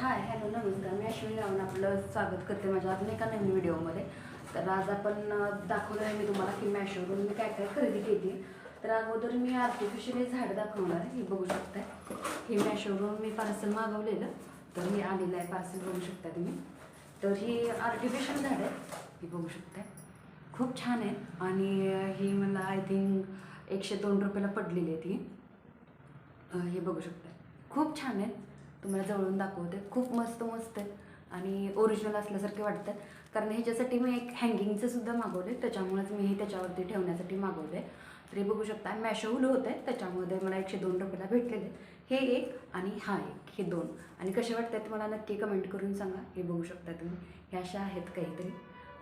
Hi hello नमस्कार. मी अश्विनी रावण आपलं स्वागत करते माझ्या अजून एका नवीन व्हिडिओमध्ये. तर आज आपण दाखवलं आहे मी तुम्हाला की मॅशोवरून मी काय काय खरेदी केली. तर अगोदर मी आर्टिफिशियल झाड दाखवणार आहे. हे बघू शकताय. हे मॅशोवरून मी पार्सल मागवलेलं. तर हे आलेलं आहे पार्सल बघू शकता तुम्ही. तर ही आर्टिफिशियल झाड आहे. हे बघू शकताय. खूप छान आहे. आणि ही मला आय थिंक एकशे दोन रुपयाला पडलेली आहे ती. हे बघू शकता खूप छान आहेत तुम्हाला जवळून दाखवते. खूप मस्त मस्त आहेत आणि ओरिजिनल असल्यासारखे वाटतं कारण ह्याच्यासाठी मी एक हँगिंगचं सुद्धा मागवले त्याच्यामुळेच मी हे त्याच्यावरती ठेवण्यासाठी मागवले तरी बघू शकता मॅशोहुल आहे त्याच्यामध्ये मला एकशे दोन रुपयाला भेटलेले हे एक आणि हा एक हे दोन. आणि कसे वाटतात मला नक्की कमेंट करून सांगा. हे बघू शकता तुम्ही. हे अशा आहेत काहीतरी.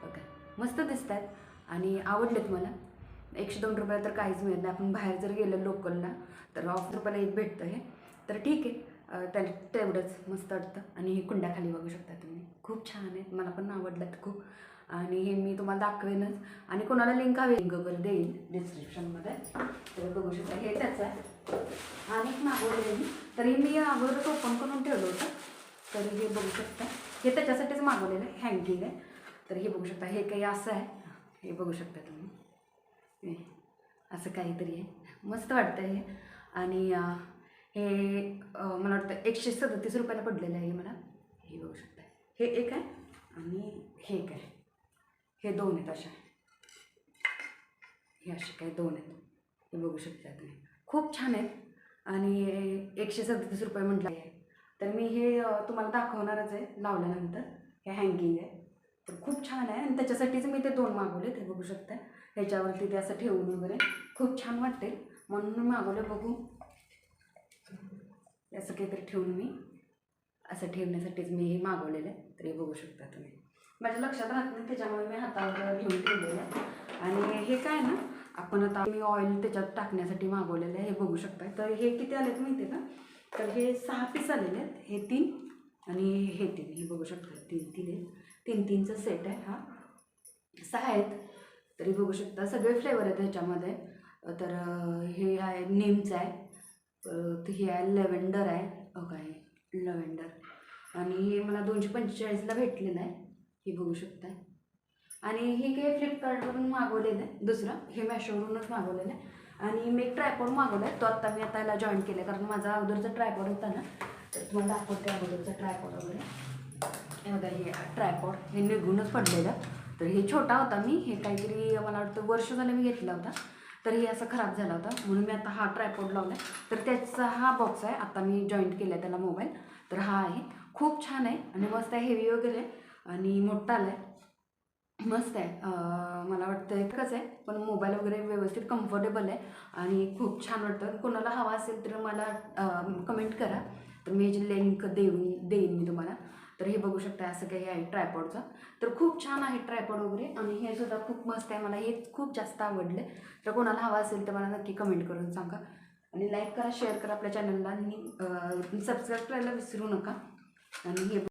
ओके. मस्त दिसत आहेत आणि आवडलेत मला. एकशे दोन रुपयाला तर काहीच मिळत नाही. आपण बाहेर जर गेलं लोकलला तर ऑफ रुपयाला एक भेटतं हे. तर ठीक आहे. त्याला तेवढंच मस्त वाटतं. आणि हे कुंड्याखाली बघू शकता तुम्ही. खूप छान आहेत मला पण आवडलं खूप. आणि हे मी तुम्हाला दाखवेनच. आणि कोणाला लिंक हवी लिंक वगैरे देईन डिस्क्रिप्शनमध्ये तर बघू शकता हे त्याचं आहे. आणि मागवले मी. तरी मी अगोदर ओपन करून ठेवलं होतं. तर हे बघू शकता. हे त्याच्यासाठीच मागवलेलं आहे. हँगिंग आहे. तर हे बघू शकता. हे काही असं आहे. हे बघू शकता तुम्ही. असं काहीतरी आहे. मस्त वाटतं हे. आणि हे मला वाटतं एकशे सदतीस रुपयाला पडलेलं आहे मला. हे बघू शकता. हे एक आहे आणि हे एक आहे. हे दोन आहेत अशा. हे असे काय दोन आहेत. हे बघू शकता तुम्ही. खूप छान आहेत आणि एकशे सदतीस रुपये म्हटलं आहे. तर मी हे तुम्हाला दाखवणारच आहे लावल्यानंतर. हे हँगिंग आहे. तर खूप छान आहे आणि त्याच्यासाठीच मी ते दोन मागवले ते बघू शकता. ह्याच्यावरती ते असं ठेवून वगैरे. खूप छान वाटते म्हणून मी मागवलं बघू. असं काहीतरी ठेवून मी असं ठेवण्यासाठीच मी हे मागवलेलं आहे. तर हे बघू शकता तुम्ही. माझ्या लक्षात राहत नाही त्याच्यामुळे मी हातावर घेऊन ठेवलेलं आहे. आणि हे काय ना आपण आता मी ऑइल त्याच्यात टाकण्यासाठी मागवलेलं आहे हे बघू शकता तर हे किती आलेत माहिती आहे का? तर हे सहा पीस आलेले आहेत. हे तीन आणि हे तीन. हे बघू शकता तीन तीन आहेत. तीन तीनचा सेट आहे हा. सहा आहेत. तरी बघू शकता सगळे फ्लेवर आहेत ह्याच्यामध्ये. तर हे आहे नेमचं आहे. तर हे आहे लेव्हेंडर आहे. बघा काय लव्हेंडर आणि हे मला दोनशे पंचेचाळीसला भेटलेलं आहे हे बघू शकता आणि हे काही फ्लिपकार्टवरून मागवलेलं आहे दुसरं हे मॅशोवरूनच मागवलेलं आहे आणि मी एक ट्रायपॉड मागवला आहे. तो आत्ता मी आता याला जॉईन केला आहे कारण माझा अगोदरचा ट्रायपॉड होता ना तर तुम्हाला दाखवते अगोदरचा ट्रायपॉड वगैरे. हे बघा हे ट्रायपॉड हे निघूनच पडलेलं. तर हे छोटा होता मी. हे काहीतरी मला वाटतं वर्ष झालं मी घेतला होता. तर हे असं खराब झाला होता. म्हणून मी आता हा ट्रायपॉड लावला आहे तर त्याचा हा बॉक्स आहे. आता मी जॉईंट केला आहे त्याला मोबाईल तर हा आहे. खूप छान आहे आणि मस्त आहे. हेवी वगैरे आहे. आणि मोठा आला आहे मस्त आहे. मला वाटतं एकच आहे. पण मोबाईल वगैरे व्यवस्थित कम्फर्टेबल आहे. आणि खूप छान वाटतं. कोणाला हवा असेल तर मला कमेंट करा. तर मी याची लिंक देऊन देईन मी तुम्हाला. तर हे बघू शकता असं काही आहे ट्रायपॉडचं तर खूप छान आहे ट्रायपॉड वगैरे आणि हे सुद्धा खूप मस्त आहे. मला हे खूप जास्त आवडले. तर कोणाला हवा असेल तर मला नक्की कमेंट करून सांगा. आणि लाईक करा शेअर करा आपल्या चॅनलला आणि सबस्क्राईब करायला विसरू नका. आणि हे